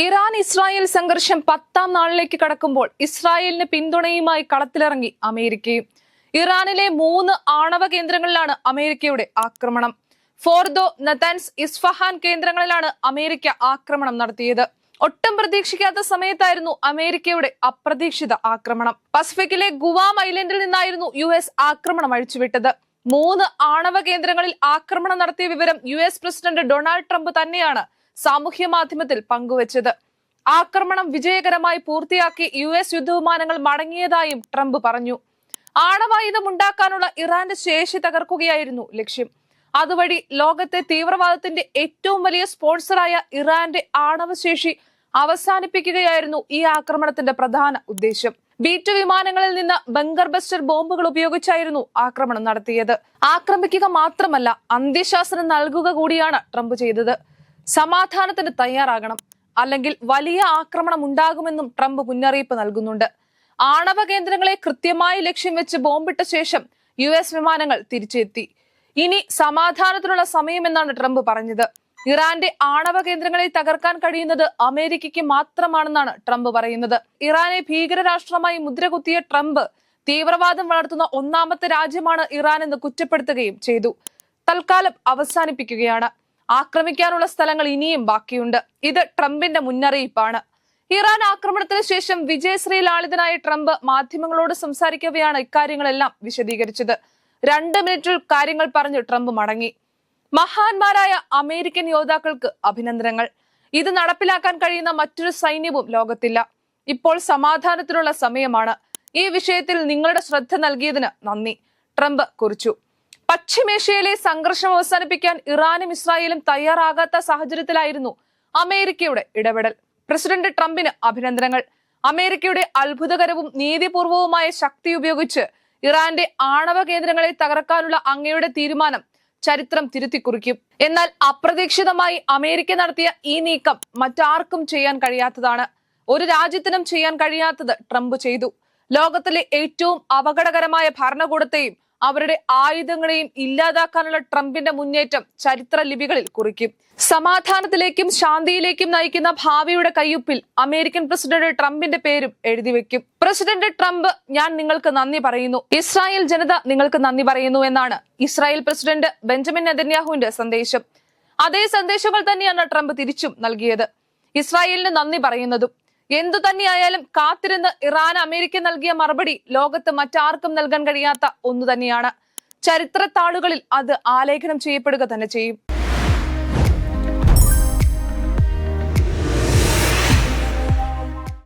Iran Israel സംഘർഷം പത്താം നാളിലേക്ക് കടക്കുമ്പോൾ ഇസ്രായേലിന് പിന്തുണയുമായി കളത്തിലിറങ്ങി അമേരിക്കയും. ഇറാനിലെ മൂന്ന് ആണവ കേന്ദ്രങ്ങളിലാണ് അമേരിക്കയുടെ ആക്രമണം. ഫോർദോ നതാൻസ് ഇസ്ഫഹാൻ കേന്ദ്രങ്ങളിലാണ് അമേരിക്ക ആക്രമണം നടത്തിയത്. ഒട്ടും പ്രതീക്ഷിക്കാത്ത സമയത്തായിരുന്നു അമേരിക്കയുടെ അപ്രതീക്ഷിത ആക്രമണം. പസഫിക്കിലെ ഗുവാം ഐലൻഡിൽ നിന്നായിരുന്നു യു എസ് ആക്രമണം അഴിച്ചുവിട്ടത്. മൂന്ന് ആണവ കേന്ദ്രങ്ങളിൽ ആക്രമണം നടത്തിയ വിവരം U S president Donald Trump തന്നെയാണ് സാമൂഹ്യ മാധ്യമത്തിൽ പങ്കുവച്ചത്. ആക്രമണം വിജയകരമായി പൂർത്തിയാക്കി യു എസ് യുദ്ധവിമാനങ്ങൾ മടങ്ങിയതായും ട്രംപ് പറഞ്ഞു. ആണവായുധം ഉണ്ടാക്കാനുള്ള ഇറാന്റെ ശേഷി തകർക്കുകയായിരുന്നു ലക്ഷ്യം. അതുവഴി ലോകത്തെ തീവ്രവാദത്തിന്റെ ഏറ്റവും വലിയ സ്പോൺസറായ ഇറാന്റെ ആണവശേഷി അവസാനിപ്പിക്കുകയായിരുന്നു ഈ ആക്രമണത്തിന്റെ പ്രധാന ഉദ്ദേശം. ബി ടു വിമാനങ്ങളിൽ നിന്ന് ബങ്കർ ബസ്റ്റർ ബോംബുകൾ ഉപയോഗിച്ചായിരുന്നു ആക്രമണം നടത്തിയത്. ആക്രമിക്കുക മാത്രമല്ല അന്ത്യശാസനം നൽകുക കൂടിയാണ് ട്രംപ് ചെയ്തത്. സമാധാനത്തിന് തയ്യാറാകണം അല്ലെങ്കിൽ വലിയ ആക്രമണം ഉണ്ടാകുമെന്നും ട്രംപ് മുന്നറിയിപ്പ് നൽകുന്നുണ്ട്. ആണവ കേന്ദ്രങ്ങളെ കൃത്യമായി ലക്ഷ്യം വെച്ച് ബോംബിട്ട ശേഷം യു എസ് വിമാനങ്ങൾ തിരിച്ചെത്തി. ഇനി സമാധാനത്തിനുള്ള സമയമെന്നാണ് ട്രംപ് പറഞ്ഞത്. ഇറാന്റെ ആണവ കേന്ദ്രങ്ങളെ തകർക്കാൻ കഴിയുന്നത് അമേരിക്കയ്ക്ക് മാത്രമാണെന്നാണ് ട്രംപ് പറയുന്നത്. ഇറാനെ ഭീകരരാഷ്ട്രമായി മുദ്രകുത്തിയ ട്രംപ് തീവ്രവാദം വളർത്തുന്ന ഒന്നാമത്തെ രാജ്യമാണ് ഇറാൻ എന്ന് കുറ്റപ്പെടുത്തുകയും ചെയ്തു. തൽക്കാലം അവസാനിപ്പിക്കുകയാണ്. ആക്രമിക്കാനുള്ള സ്ഥലങ്ങൾ ഇനിയും ബാക്കിയുണ്ട്. ഇത് ട്രംപിന്റെ മുന്നറിയിപ്പാണ്. ഇറാൻ ആക്രമണത്തിന് ശേഷം വിജയശ്രീ ലാളിതനായ ട്രംപ് മാധ്യമങ്ങളോട് സംസാരിക്കവെയാണ് ഇക്കാര്യങ്ങളെല്ലാം വിശദീകരിച്ചത്. രണ്ട് മിനിറ്റിൽ കാര്യങ്ങൾ പറഞ്ഞ് ട്രംപ് മടങ്ങി. മഹാന്മാരായ അമേരിക്കൻ യോദ്ധാക്കൾക്ക് അഭിനന്ദനങ്ങൾ. ഇത് നടപ്പിലാക്കാൻ കഴിയുന്ന മറ്റൊരു സൈന്യവും ലോകത്തില്ല. ഇപ്പോൾ സമാധാനത്തിനുള്ള സമയമാണ്. ഈ വിഷയത്തിൽ നിങ്ങളുടെ ശ്രദ്ധ നൽകിയതിന് നന്ദി. ട്രംപ് കുറിച്ചു. പശ്ചിമേഷ്യയിലെ സംഘർഷം അവസാനിപ്പിക്കാൻ ഇറാനും ഇസ്രായേലും തയ്യാറാകാത്ത സാഹചര്യത്തിലായിരുന്നു അമേരിക്കയുടെ ഇടപെടൽ. പ്രസിഡന്റ് ട്രംപിന് അഭിനന്ദനങ്ങൾ. അമേരിക്കയുടെ അത്ഭുതകരവും നീതിപൂർവവുമായ ശക്തി ഉപയോഗിച്ച് ഇറാന്റെ ആണവ കേന്ദ്രങ്ങളെ തകർക്കാനുള്ള അങ്ങയുടെ തീരുമാനം ചരിത്രം തിരുത്തിക്കുറിക്കും. എന്നാൽ അപ്രതീക്ഷിതമായി അമേരിക്ക നടത്തിയ ഈ നീക്കം മറ്റാർക്കും ചെയ്യാൻ കഴിയാത്തതാണ്. ഒരു രാജ്യത്തിനും ചെയ്യാൻ കഴിയാത്തത് ട്രംപ് ചെയ്തു. ലോകത്തിലെ ഏറ്റവും അപകടകരമായ ഭരണകൂടത്തെയും അവരുടെ ആയുധങ്ങളെയും ഇല്ലാതാക്കാനുള്ള ട്രംപിന്റെ മുന്നേറ്റം ചരിത്ര ലിപികളിൽ കുറിക്കും. സമാധാനത്തിലേക്കും ശാന്തിയിലേക്കും നയിക്കുന്ന ഭാവിയുടെ കയ്യൊപ്പിൽ അമേരിക്കൻ പ്രസിഡന്റ് ട്രംപിന്റെ പേരും എഴുതി വെക്കും. പ്രസിഡന്റ് ട്രംപ് ഞാൻ നിങ്ങൾക്ക് നന്ദി പറയുന്നു. ഇസ്രായേൽ ജനത നിങ്ങൾക്ക് നന്ദി പറയുന്നു എന്നാണ് ഇസ്രായേൽ പ്രസിഡന്റ് ബെഞ്ചമിൻ നെതന്യാഹുവിന്റെ സന്ദേശം. അതേ സന്ദേശങ്ങൾ തന്നെയാണ് ട്രംപ് തിരിച്ചും നൽകിയത്. ഇസ്രായേലിന് നന്ദി പറയുന്നതും എന്തു തന്നെയായാലും കാത്തിരുന്ന് ഇറാൻ അമേരിക്ക നൽകിയ മറുപടി ലോകത്ത് മറ്റാർക്കും നൽകാൻ കഴിയാത്ത ഒന്നു തന്നെയാണ്. ചരിത്ര താളുകളിൽ അത് ആലേഖനം ചെയ്യപ്പെടുക തന്നെ ചെയ്യും.